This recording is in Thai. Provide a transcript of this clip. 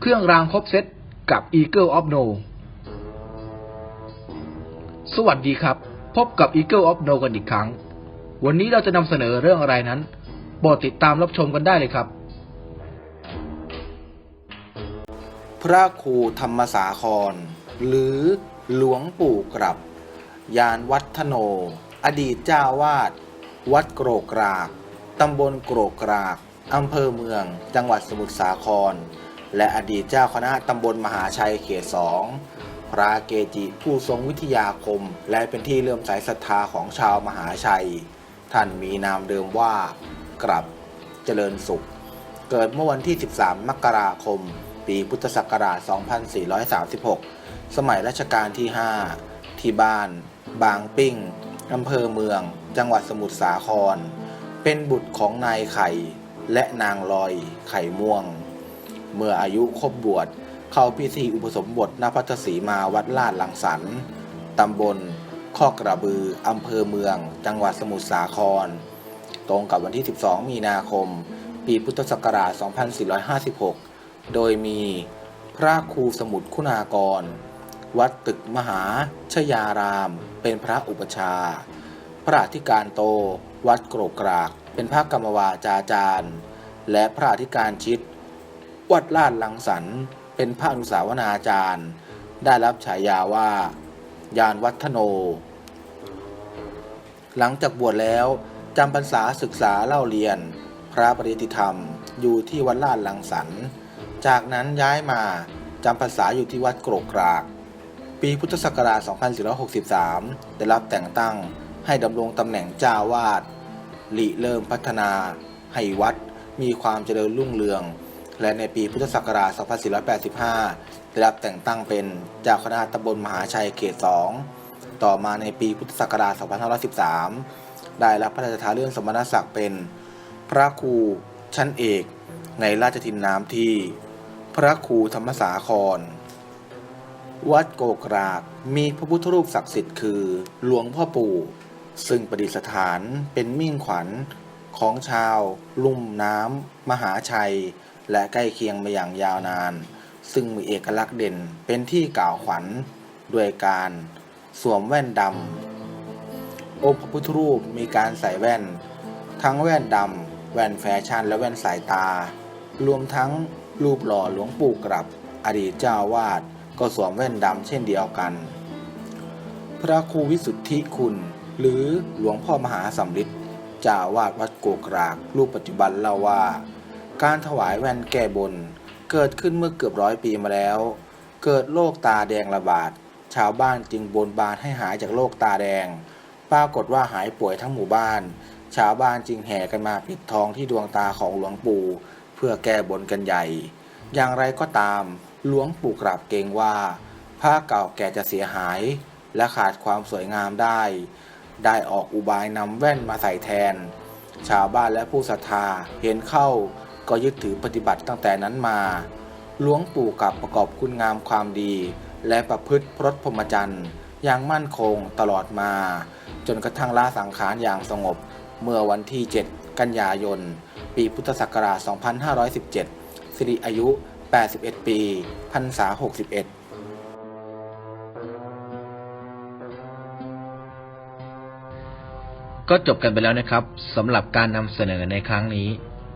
เครื่องรางครบเซตกับ Eagle of No สวัสดีครับ พบกับ Eagle of No กันอีกครั้ง วันนี้เราจะนำเสนอเรื่องอะไรนั้นโปรดติดตามรับชมกันได้เลยครับ พระครูธรรมสาคร หรือหลวงปู่กลับ ยานวัฒโน อดีตเจ้าวาด วัดโกรกราก ตำบลโกรกกราก อำเภอเมือง จังหวัดสมุทรสาคร และอดีตเจ้าคณะตำบลมหาชัยเขตสองพระเกจิผู้ทรงวิทยาคม และเป็นที่เลื่อมใสศรัทธาของชาวมหาชัย ท่านมีนามเดิมว่ากลับเจริญสุข เกิดเมื่อวันที่ 13 มกราคม ปีพุทธศักราช 2436 สมัยรัชกาลที่ 5 ที่บ้าน บางปิ้งอำเภอเมือง จังหวัดสมุทรสาคร เป็นบุตรของนายไข่ และนางลอยไข่ม่วง เมื่ออายุครบบวชเข้าพิธีอุปสมบทณพัทสีมาวัดลาดหลังสรรค์ตำบลข้อกระบืออำเภอเมือง จังหวัดสมุทรสาคร ตรงกับวันที่ 12 มีนาคม ปีพุทธศักราช 2456 โดยมีพระครูสมุทรคุณากร วัดตึกมหาชยาราม เป็นพระอุปชา พระอธิการโต วัดโกรกกราก เป็นพระกรรมวาจาจารย์ และพระอธิการชิต วัดลาดลังสรรเป็นพระอนุสาวนาจารย์ ได้รับฉายาว่า ยานวัฒโน หลังจากบวชแล้วจำพรรษาศึกษาเล่าเรียน พระปริยติธรรมอยู่ที่วัดลาดลังสรรจากนั้นย้ายมาจำพรรษาอยู่ที่วัดโกรกกราก ปีพุทธศักราช 2463 ได้รับแต่งตั้งให้ดำรงตำแหน่งเจ้าวาดลีเริ่มพัฒนาให้วัดมีความเจริญรุ่งเรือง และในปีพุทธศักราช 2485 ได้รับแต่งตั้งเป็นเจ้าคณะตำบลมหาชัยเขต 2 ต่อมาในปีพุทธศักราช 2513 ได้รับพระราชทานเรื่องสมณศักดิ์เป็น พระครูชั้นเอกในราชทินน้ำที่ พระครูธรรมสาคร วัดโกกรากมีพระพุทธรูปศักดิ์สิทธิ์คือ หลวงพ่อปู่ ซึ่งประดิษฐานเป็นมิ่งขวัญของชาวลุ่มน้ำมหาชัย และใกล้เคียงมาอย่างยาวนาน ซึ่งมีเอกลักษณ์เด่นเป็นที่กล่าวขวัญด้วยการสวมแว่นดำองค์พระพุทธรูปมีการใส่แว่น ทั้งแว่นดำแว่นแฟชั่นและแว่นสายตา รวมทั้งรูปหล่อหลวงปู่กลับ อดีตเจ้าวาดก็สวมแว่นดำเช่นเดียวกัน พระครูวิสุทธิคุณ หรือหลวงพ่อมหาสำริดเจ้าวาดวัดโกกรากรูปปัจจุบันเล่าว่า การถวายแว่นแก้บน เกิดขึ้นเมื่อเกือบร้อยปีมาแล้ว เกิดโรคตาแดงระบาด ชาวบ้านจึงบนบานให้หายจากโรคตาแดง ปรากฏว่าหายป่วยทั้งหมู่บ้าน ชาวบ้านจึงแห่กันมาปิดทองที่ดวงตาของหลวงปู่ เพื่อแก้บนกันใหญ่ อย่างไรก็ตาม หลวงปู่กราบเกรงว่าผ้าเก่าแก่จะเสียหาย และขาดความสวยงามได้ ได้ออกอุบายนำแว่นมาใส่แทน ชาวบ้านและผู้ศรัทธาเห็นเข้า ก็ยึดถือปฏิบัติตั้งแต่นั้นมาหลวงปู่กับประกอบคุณงามความดี และประพฤติพรตพรหมจรรย์อย่างมั่นคงตลอดมา จนกระทั่งละสังขารอย่างสงบ เมื่อวันที่ 7 กันยายน ปีพุทธศักราช 2517 สิริอายุ 81 ปีพรรษา 61ก็จบกันไปแล้วนะครับสำหรับการนำเสนอในครั้งนี้